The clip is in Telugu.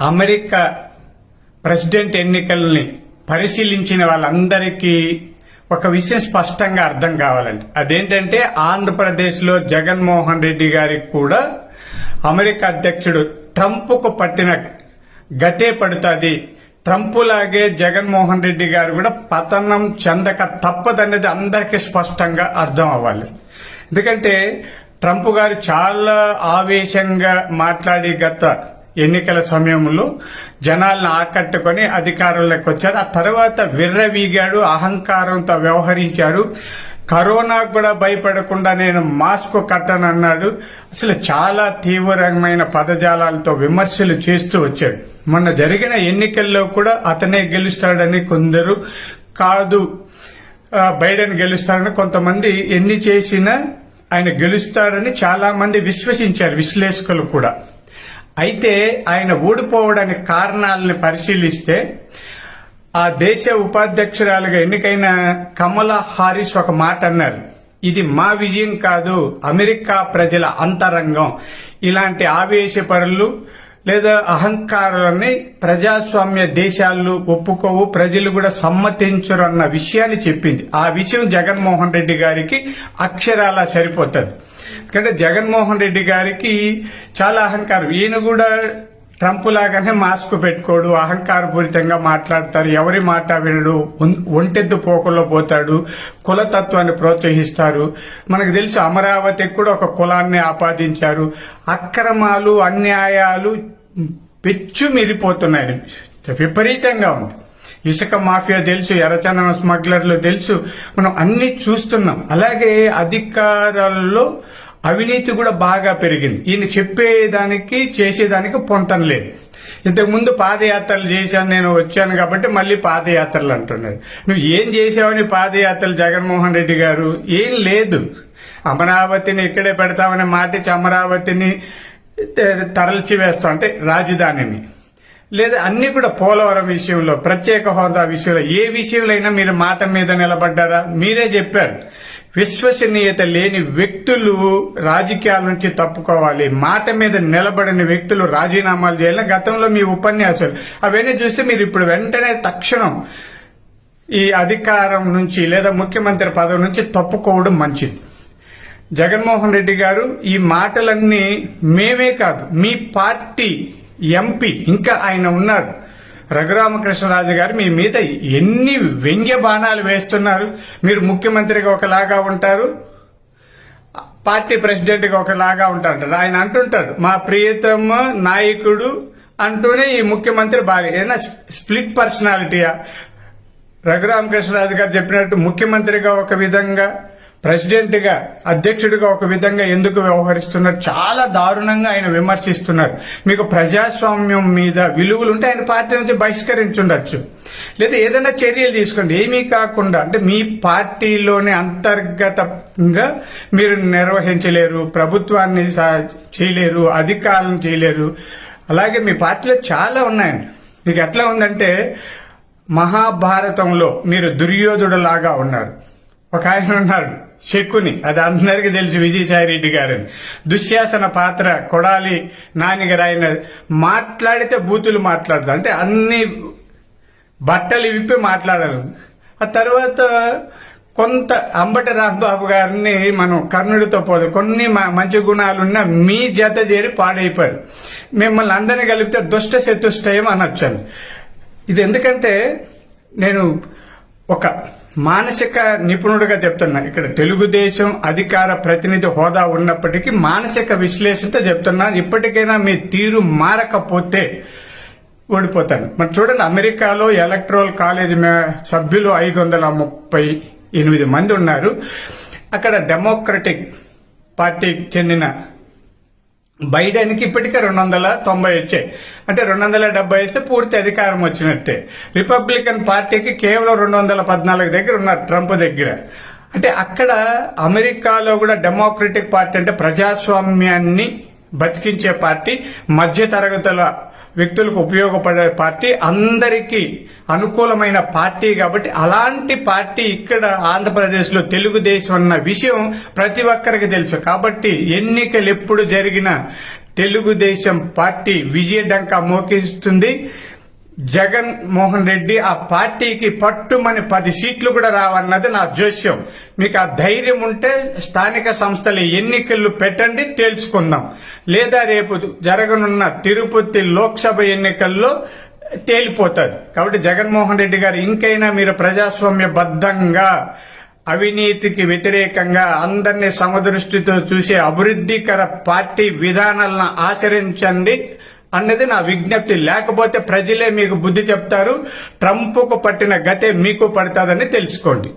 అమెరికా ప్రెసిడెంట్ ఎన్నికల్ని పరిశీలించిన వాళ్ళందరికీ ఒక విషయం స్పష్టంగా అర్థం కావాలండి. అదేంటంటే ఆంధ్రప్రదేశ్లో జగన్మోహన్ రెడ్డి గారికి కూడా అమెరికా అధ్యక్షుడు ట్రంప్కు పట్టిన గతే పడుతుంది. ట్రంప్ లాగే జగన్మోహన్ రెడ్డి గారు కూడా పతనం చెందక తప్పదనేది అందరికీ స్పష్టంగా అర్థం అవ్వాలి. ఎందుకంటే ట్రంప్ గారు చాలా ఆవేశంగా మాట్లాడి గత ఎన్నికల సమయంలో జనాలను ఆకట్టుకొని అధికారంలోకి వచ్చాడు. ఆ తర్వాత విర్రవీగాడు అహంకారంతో వ్యవహరించాడు. కరోనా కూడా భయపడకుండా నేను మాస్క్ కట్టనన్నాడు. అసలు చాలా తీవ్రమైన పదజాలాలతో విమర్శలు చేస్తూ వచ్చాడు. మొన్న జరిగిన ఎన్నికల్లో కూడా అతనే గెలుస్తాడని కొందరు కాదు బైడెన్ గెలుస్తాడని కొంతమంది ఎన్ని చేసినా ఆయన గెలుస్తాడని చాలా మంది విశ్వసించారు విశ్లేషకులు కూడా. అయితే ఆయన ఓడిపోవడానికి కారణాలను పరిశీలిస్తే ఆ దేశ ఉపాధ్యక్షురాలుగా ఎన్నికైన కమలా హారిస్ ఒక మాట అన్నారు. ఇది మా విజయం కాదు అమెరికా ప్రజల అంతరంగం. ఇలాంటి ఆవేశపరులు లేదా అహంకారాలని ప్రజాస్వామ్య దేశాలు ఒప్పుకోవు ప్రజలు కూడా సమ్మతించరు అన్న విషయాన్ని చెప్పింది. ఆ విషయం జగన్మోహన్ రెడ్డి గారికి అక్షరాల సరిపోతుంది. ఎందుకంటే జగన్మోహన్ రెడ్డి గారికి చాలా అహంకారం. ఈయన కూడా ట్రంప్ లాగానే మాస్క్ పెట్టుకోడు అహంకారపూరితంగా మాట్లాడతారు ఎవరి మాట వినడు ఒంటెద్దు పోకల్లో పోతాడు కులతత్వాన్ని ప్రోత్సహిస్తారు. మనకు తెలుసు అమరావతికి కూడా ఒక కులాన్ని ఆపాదించారు. అక్రమాలు అన్యాయాలు పెచ్చు మిరిపోతున్నాయి. విపరీతంగా ఉంది. ఇసుక మాఫియా తెలుసు ఎర్రచందన స్మగ్లర్లు తెలుసు మనం అన్ని చూస్తున్నాం. అలాగే అధికారాల్లో అవినీతి కూడా బాగా పెరిగింది. ఈయన చెప్పేదానికి చేసేదానికి పొంతం లేదు. ఇంతకు ముందు పాదయాత్రలు చేశాను నేను వచ్చాను కాబట్టి మళ్ళీ పాదయాత్రలు అంటున్నారు. నువ్వు ఏం చేసావని పాదయాత్రలు జగన్మోహన్ రెడ్డి గారు? ఏం లేదు. అమరావతిని ఇక్కడే పెడతామని మాటిచ్చి అమరావతిని తరలిచి వేస్తాం. అంటే రాజధానిని. లేదా అన్ని కూడా పోలవరం విషయంలో ప్రత్యేక హోదా విషయంలో ఏ విషయంలో అయినా మీరు మాట మీద నిలబడ్డారా? మీరే చెప్పారు. విశ్వసనీయత లేని వ్యక్తులు రాజకీయాల నుంచి తప్పుకోవాలి. మాట మీద నిలబడిన వ్యక్తులు రాజీనామాలు చేయాలి. గతంలో మీ ఉపన్యాసాలు అవన్నీ చూస్తే మీరు ఇప్పుడు వెంటనే తక్షణం ఈ అధికారం నుంచి లేదా ముఖ్యమంత్రి పదవి నుంచి తప్పుకోవడం మంచిది. జగన్మోహన్ రెడ్డి గారు ఈ మాటలన్నీ మేమే కాదు మీ పార్టీ ఎంపీ ఇంకా ఆయన ఉన్నారు. రఘురామకృష్ణరాజు గారు మీ మీద ఎన్ని వ్యంగ్య బాణాలు వేస్తున్నారు? మీరు ముఖ్యమంత్రిగా ఒకలాగా ఉంటారు పార్టీ ప్రెసిడెంట్గా ఒకలాగా ఉంటారు ఆయన అంటుంటారు మా ప్రియతమ నాయకుడు అంటూనే ఈ ముఖ్యమంత్రి బాగా ఏదైనా స్ప్లిట్ పర్సనాలిటీయా? రఘురామకృష్ణరాజు గారు చెప్పినట్టు ముఖ్యమంత్రిగా ఒక విధంగా ప్రెసిడెంట్గా అధ్యక్షుడిగా ఒక విధంగా ఎందుకు వ్యవహరిస్తున్నారు? చాలా దారుణంగా ఆయన విమర్శిస్తున్నారు. మీకు ప్రజాస్వామ్యం మీద విలువలు ఉంటే ఆయన పార్టీ నుంచి బహిష్కరించుండొచ్చు. లేదా ఏదైనా చర్యలు తీసుకోండి. ఏమీ కాకుండా అంటే మీ పార్టీలోని అంతర్గతంగా మీరు నిర్వహించలేరు ప్రభుత్వాన్ని చేయలేరు అధికారం చేయలేరు. అలాగే మీ పార్టీలో చాలా ఉన్నాయండి. మీకు ఎట్లా ఉందంటే మహాభారతంలో మీరు దుర్యోధుడు లాగా ఉన్నారు. ఒక ఆయన ఉన్నాడు శకుని. అది అందరికీ తెలుసు విజయసాయి రెడ్డి గారని దుశ్శాసన పాత్ర కొడాలి నానిగారు ఆయన మాట్లాడితే బూతులు మాట్లాడతారు అంటే అన్ని బట్టలు విప్పి మాట్లాడారు. ఆ తర్వాత కొంత అంబటి రాంబాబు గారిని మనం కర్ణుడితో పోదు కొన్ని మ- మంచి గుణాలున్న మీ జత చేరి పాడైపోయారు. మిమ్మల్ని అందరినీ కలిపితే దుష్ట చతుష్టయం అనొచ్చాను. ఇది ఎందుకంటే నేను ఒక మానసిక నిపుణుడిగా చెప్తున్నా. ఇక్కడ తెలుగుదేశం అధికార ప్రతినిధి హోదా ఉన్నప్పటికీ మానసిక విశ్లేషణతో చెప్తున్నా. ఇప్పటికైనా మీ తీరు మారకపోతే ఓడిపోతాను. మరి చూడండి అమెరికాలో ఎలక్ట్రల్ కాలేజ్ సభ్యులు ఐదు వందల ముప్పై ఎనిమిది మంది ఉన్నారు. అక్కడ డెమోక్రటిక్ పార్టీకి చెందిన బైడెన్కి ఇప్పటికే రెండు వందల తొంభై వచ్చాయి. అంటే రెండు వందల డెబ్బై వేస్తే పూర్తి అధికారం వచ్చినట్టే. రిపబ్లికన్ పార్టీకి కేవలం రెండు వందల పద్నాలుగు దగ్గర ఉన్నారు ట్రంప్ దగ్గర. అంటే అక్కడ అమెరికాలో కూడా డెమోక్రటిక్ పార్టీ అంటే ప్రజాస్వామ్యాన్ని బతికించే పార్టీ మధ్య తరగతుల వ్యక్తులకు ఉపయోగపడే పార్టీ అందరికీ అనుకూలమైన పార్టీ కాబట్టి అలాంటి పార్టీ ఇక్కడ ఆంధ్రప్రదేశ్లో తెలుగుదేశం అన్న విషయం ప్రతి ఒక్కరికి తెలుసు. కాబట్టి ఎన్నికలు ఎప్పుడు జరిగిన తెలుగుదేశం పార్టీ విజయడంక మోకిస్తుంది. జగన్ మోహన్ రెడ్డి ఆ పార్టీకి పట్టుమని పది సీట్లు కూడా రావన్నది నా జోస్యం మీకు ఆ ధైర్యం ఉంటే స్థానిక సంస్థల ఎన్నికలు పెట్టండి తేల్చుకుందాం. లేదా రేపు జరగనున్న తిరుపతి లోక్సభ ఎన్నికల్లో తేలిపోతుంది. కాబట్టి జగన్మోహన్ రెడ్డి గారు ఇంకైనా మీరు ప్రజాస్వామ్యబద్ధంగా అవినీతికి వ్యతిరేకంగా అందరినీ సమదృష్టితో చూసే అభివృద్ధికర పార్టీ విధానాలను ఆచరించండి. అన్నది నా విజ్ఞప్తి. లేకపోతే ప్రజలే మీకు బుద్ధి చెప్తారు. ట్రంప్కు పట్టిన గతే మీకు పడుతుందని తెలుసుకోండి.